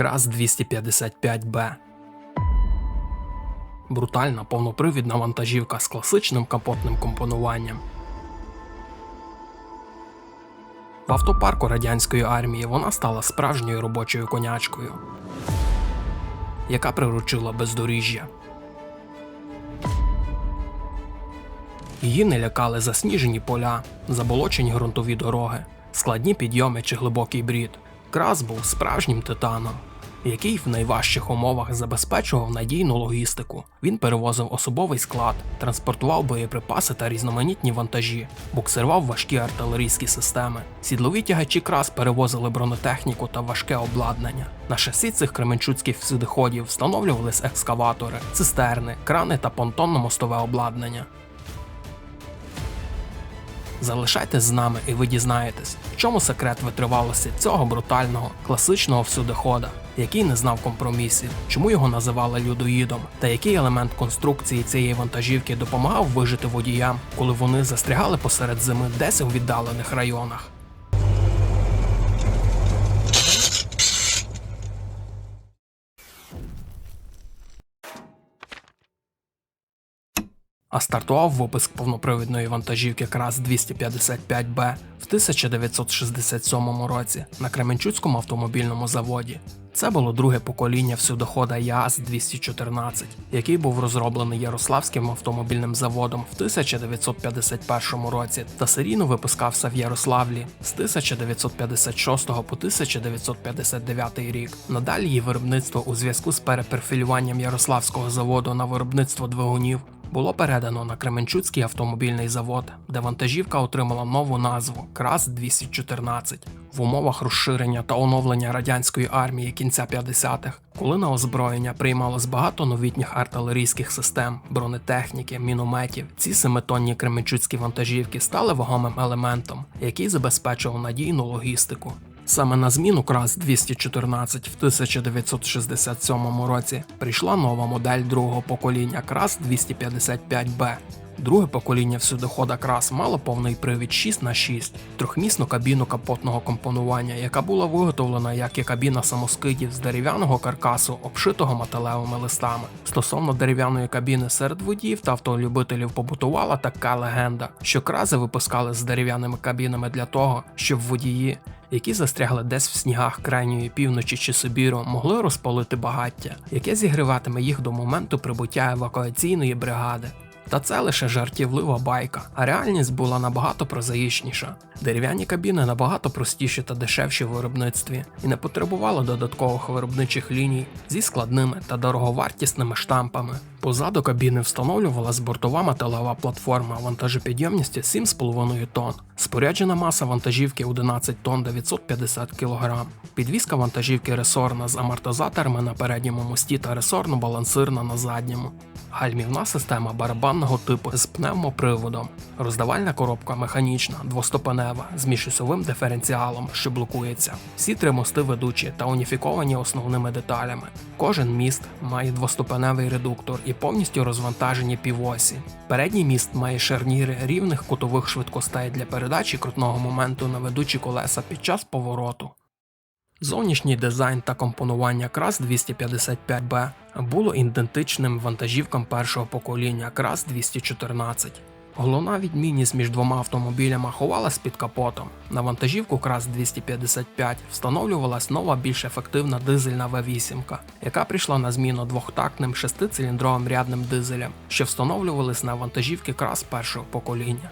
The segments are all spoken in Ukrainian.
КРАС 255Б. Брутальна повнопривідна вантажівка з класичним капотним компонуванням. В автопарку радянської армії вона стала справжньою робочою конячкою, яка приручила бездоріжжя. Її не лякали засніжені поля, заболочені ґрунтові дороги, складні підйоми чи глибокий брід. Крас був справжнім титаном, який в найважчих умовах забезпечував надійну логістику. Він перевозив особовий склад, транспортував боєприпаси та різноманітні вантажі, буксирував важкі артилерійські системи. Сідлові тягачі крас перевозили бронетехніку та важке обладнання. На шасі цих кременчуцьких всюдиходів встановлювались екскаватори, цистерни, крани та понтонно-мостове обладнання. Залишайтесь з нами і ви дізнаєтесь, в чому секрет витривалості цього брутального, класичного всюдихода, який не знав компромісів, чому його називали людоїдом, та який елемент конструкції цієї вантажівки допомагав вижити водіям, коли вони застрягали посеред зими десь у віддалених районах. А стартував випуск повнопривідної вантажівки КРАС 255Б в 1967 році на Кременчуцькому автомобільному заводі. Це було друге покоління всюдохода ЯАЗ-214, який був розроблений Ярославським автомобільним заводом в 1951 році та серійно випускався в Ярославлі з 1956 по 1959 рік. Надалі її виробництво у зв'язку з перепрофілюванням Ярославського заводу на виробництво двигунів було передано на Кременчуцький автомобільний завод, де вантажівка отримала нову назву КРАС 214 в умовах розширення та оновлення радянської армії кінця 50-х, коли на озброєння приймалось багато новітніх артилерійських систем, бронетехніки, мінометів. Ці семитонні кременчуцькі вантажівки стали вагомим елементом, який забезпечував надійну логістику. Саме на зміну КРАС 214 в 1967 році прийшла нова модель другого покоління КРАС 255Б. Друге покоління всюдохода крас мало повний привід 6 х 6 трьохмісну кабіну капотного компонування, яка була виготовлена як і кабіна самоскидів з дерев'яного каркасу, обшитого металевими листами. Стосовно дерев'яної кабіни серед водіїв та автолюбителів побутувала така легенда, що крази випускали з дерев'яними кабінами для того, щоб водії. Які застрягли десь в снігах крайньої півночі чи Сибіру, могли розпалити багаття, яке зігріватиме їх до моменту прибуття евакуаційної бригади. Та це лише жартівлива байка, а реальність була набагато прозаїчніша. Дерев'яні кабіни набагато простіші та дешевші в виробництві і не потребували додаткових виробничих ліній зі складними та дороговартісними штампами. Позаду кабіни встановлювалась бортова металева платформа вантажопідйомністю 7,5 тонн, споряджена маса вантажівки 11 тонн 950 кг, підвізка вантажівки ресорна з амортизаторами на передньому мості та ресорно-балансирна на задньому. Гальмівна система барабанного типу з пневмоприводом, роздавальна коробка механічна, двоступенева з міжосьовим диференціалом, що блокується. Всі три мости ведучі та уніфіковані основними деталями. Кожен міст має двоступеневий редуктор і повністю розвантажені півосі. Передній міст має шарніри рівних кутових швидкостей для передачі крутного моменту на ведучі колеса під час повороту. Зовнішній дизайн та компонування крас 255Б було ідентичним вантажівкам першого покоління крас 214. Головна відмінність між двома автомобілями ховалась під капотом. На вантажівку крас 255 встановлювалась нова більш ефективна дизельна V8, яка прийшла на зміну двохтактним шестициліндровим рядним дизелям, що встановлювались на вантажівки крас першого покоління.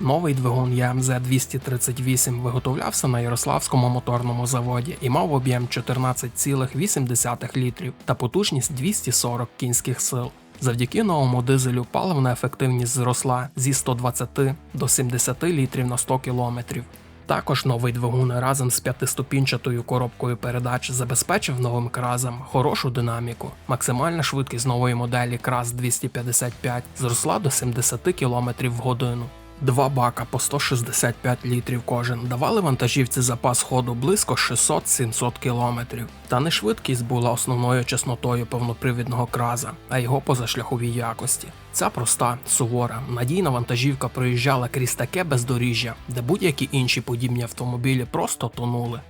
Новий двигун ЯМЗ 238 виготовлявся на Ярославському моторному заводі і мав об'єм 14,8 літрів та потужність 240 кінських сил. Завдяки новому дизелю паливна ефективність зросла зі 120 до 70 літрів на 100 кілометрів. Також новий двигун разом з п'ятиступінчатою коробкою передач забезпечив новим кразам хорошу динаміку. Максимальна швидкість нової моделі крас 255 зросла до 70 км в годину. Два бака по 165 літрів кожен давали вантажівці запас ходу близько 600-700 кілометрів. Та не швидкість була основною чеснотою повнопривідного краза, а його позашляхові якості. Ця проста, сувора, надійна вантажівка проїжджала крізь таке бездоріжжя, де будь-які інші подібні автомобілі просто тонули.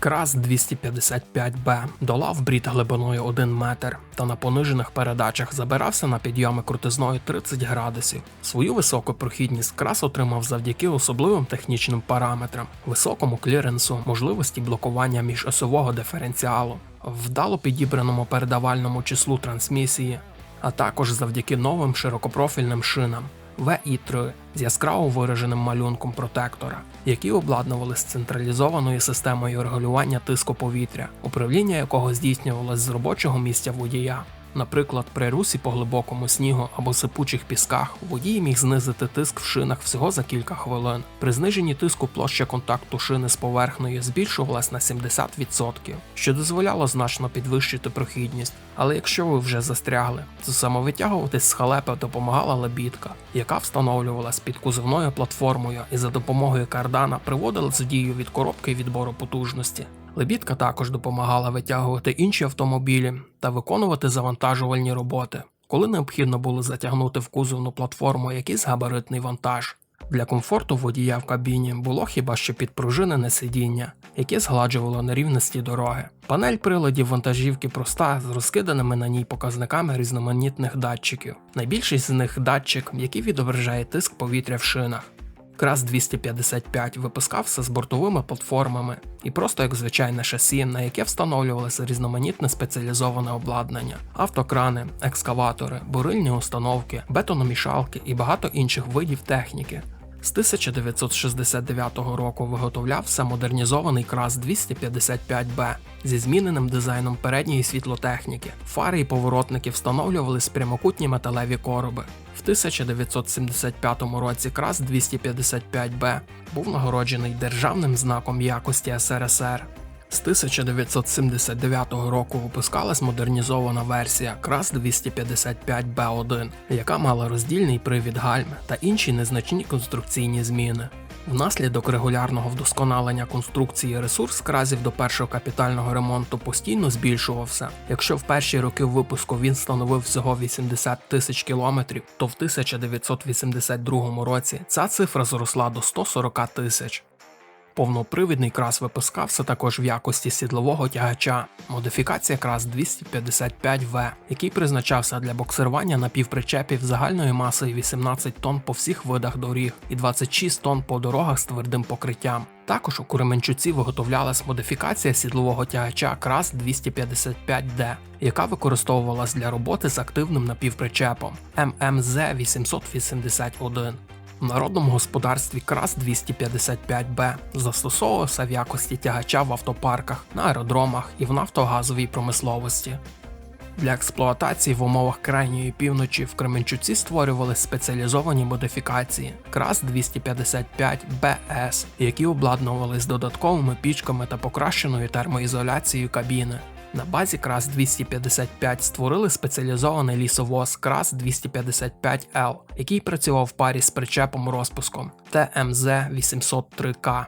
Крас 255Б долав брід глибиною 1 метр та на понижених передачах забирався на підйоми крутизною 30 градусів. Свою високу прохідність крас отримав завдяки особливим технічним параметрам, високому кліренсу, можливості блокування міжосового диференціалу, вдало підібраному передавальному числу трансмісії, а також завдяки новим широкопрофільним шинам. VI3 з яскраво вираженим малюнком протектора, які обладнували з централізованою системою регулювання тиску повітря, управління якого здійснювалось з робочого місця водія. Наприклад, при русі по глибокому снігу або сипучих пісках водій міг знизити тиск в шинах всього за кілька хвилин. При зниженні тиску площа контакту шини з поверхнею збільшувалась на 70%, що дозволяло значно підвищити прохідність. Але якщо ви вже застрягли, то самовитягуватись з халепи допомагала лебідка, яка встановлювалась під кузовною платформою і за допомогою кардана приводилась в дію від коробки відбору потужності. Лебідка також допомагала витягувати інші автомобілі та виконувати завантажувальні роботи, коли необхідно було затягнути в кузовну платформу якийсь габаритний вантаж. Для комфорту водія в кабіні було хіба що підпружинене сидіння, яке згладжувало нерівності дороги. Панель приладів вантажівки проста з розкиданими на ній показниками різноманітних датчиків. Найбільший з них датчик, який відображає тиск повітря в шинах. Крас 255 випускався з бортовими платформами і просто як звичайне шасі, на яке встановлювалося різноманітне спеціалізоване обладнання, автокрани, екскаватори, бурильні установки, бетономішалки і багато інших видів техніки. З 1969 року виготовлявся модернізований крас 255Б зі зміненим дизайном передньої світлотехніки. Фари і поворотники встановлювались прямокутні металеві короби. В 1975 році крас 255Б був нагороджений державним знаком якості СРСР. З 1979 року випускалась модернізована версія крас 255B1, яка мала роздільний привід гальм та інші незначні конструкційні зміни. Внаслідок регулярного вдосконалення конструкції ресурс кразів до першого капітального ремонту постійно збільшувався. Якщо в перші роки випуску він становив всього 80 тисяч кілометрів, то в 1982 році ця цифра зросла до 140 тисяч. Повнопривідний крас випускався також в якості сідлового тягача, модифікація крас 255В, який призначався для боксирування напівпричепів загальною масою 18 тонн по всіх видах доріг і 26 тонн по дорогах з твердим покриттям. Також у Кременчуці виготовлялась модифікація сідлового тягача крас 255D, яка використовувалась для роботи з активним напівпричепом ММЗ 881. В народному господарстві крас 255Б застосовувався в якості тягача в автопарках, на аеродромах і в нафтогазовій промисловості. Для експлуатації в умовах крайньої півночі в Кременчуці створювали спеціалізовані модифікації крас 255БС, які обладнувались додатковими пічками та покращеною термоізоляцією кабіни. На базі крас 255 створили спеціалізований лісовоз крас 255L, який працював в парі з причепом розпуском ТМЗ 803К.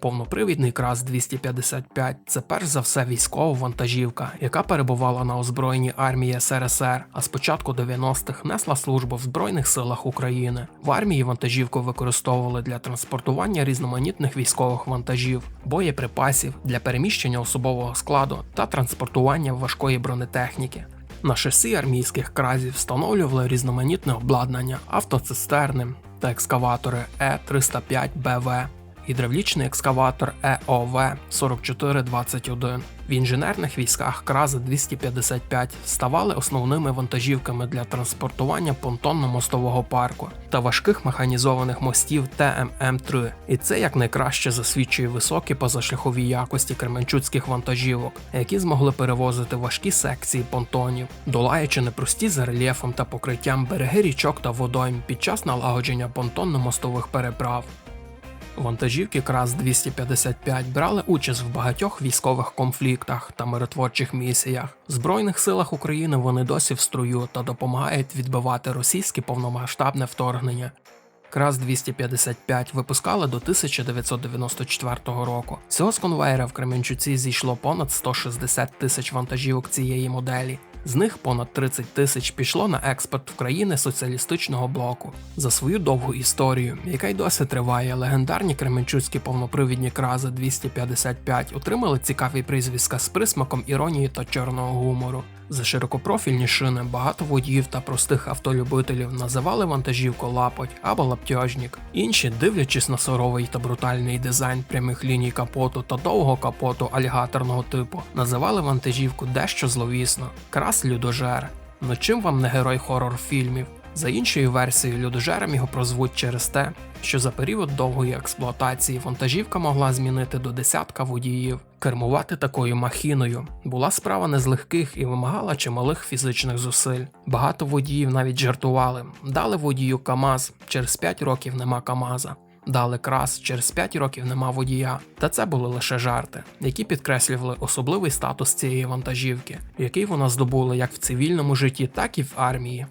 Повнопривідний крас 255 це перш за все військова вантажівка, яка перебувала на озброєнні армії СРСР, а з початку 90-х несла службу в Збройних силах України. В армії вантажівку використовували для транспортування різноманітних військових вантажів, боєприпасів для переміщення особового складу та транспортування важкої бронетехніки. На шасі армійських кразів встановлювали різноманітне обладнання, автоцистерни та екскаватори Е305БВ гідравлічний екскаватор ЕОВ 4421. В інженерних військах Краза 255 ставали основними вантажівками для транспортування понтонно-мостового парку та важких механізованих мостів ТММ3. І це якнайкраще засвідчує високі позашляхові якості кременчуцьких вантажівок, які змогли перевозити важкі секції понтонів, долаючи непрості за рельєфом та покриттям береги річок та водойм під час налагодження понтонно-мостових переправ. Вантажівки крас 255 брали участь в багатьох військових конфліктах та миротворчих місіях. В Збройних силах України вони досі в струю та допомагають відбивати російське повномасштабне вторгнення. Крас 255 випускали до 1994 року. Всього з конвейера в Кременчуці зійшло понад 160 тисяч вантажівок цієї моделі. З них понад 30 тисяч пішло на експорт в країни соціалістичного блоку. За свою довгу історію, яка й досі триває, легендарні кременчуцькі повнопривідні крази 255 отримали цікаві прізвиська з присмаком іронії та чорного гумору. За широкопрофільні шини багато водіїв та простих автолюбителів називали вантажівку лапоть або лаптяжник. Інші, дивлячись на суровий та брутальний дизайн прямих ліній капоту та довгого капоту алігаторного типу, називали вантажівку дещо зловісно крас людожер. Ну чим вам не герой хорор фільмів? За іншою версією, людожером його прозвуть через те, що за період довгої експлуатації вантажівка могла змінити до десятка водіїв. Кермувати такою махіною була справа не з легких і вимагала чималих фізичних зусиль. Багато водіїв навіть жартували, дали водію КАМАЗ, через 5 років нема КАМАЗа. Дали крас, через 5 років нема водія. Та це були лише жарти, які підкреслювали особливий статус цієї вантажівки, який вона здобула як в цивільному житті, так і в армії.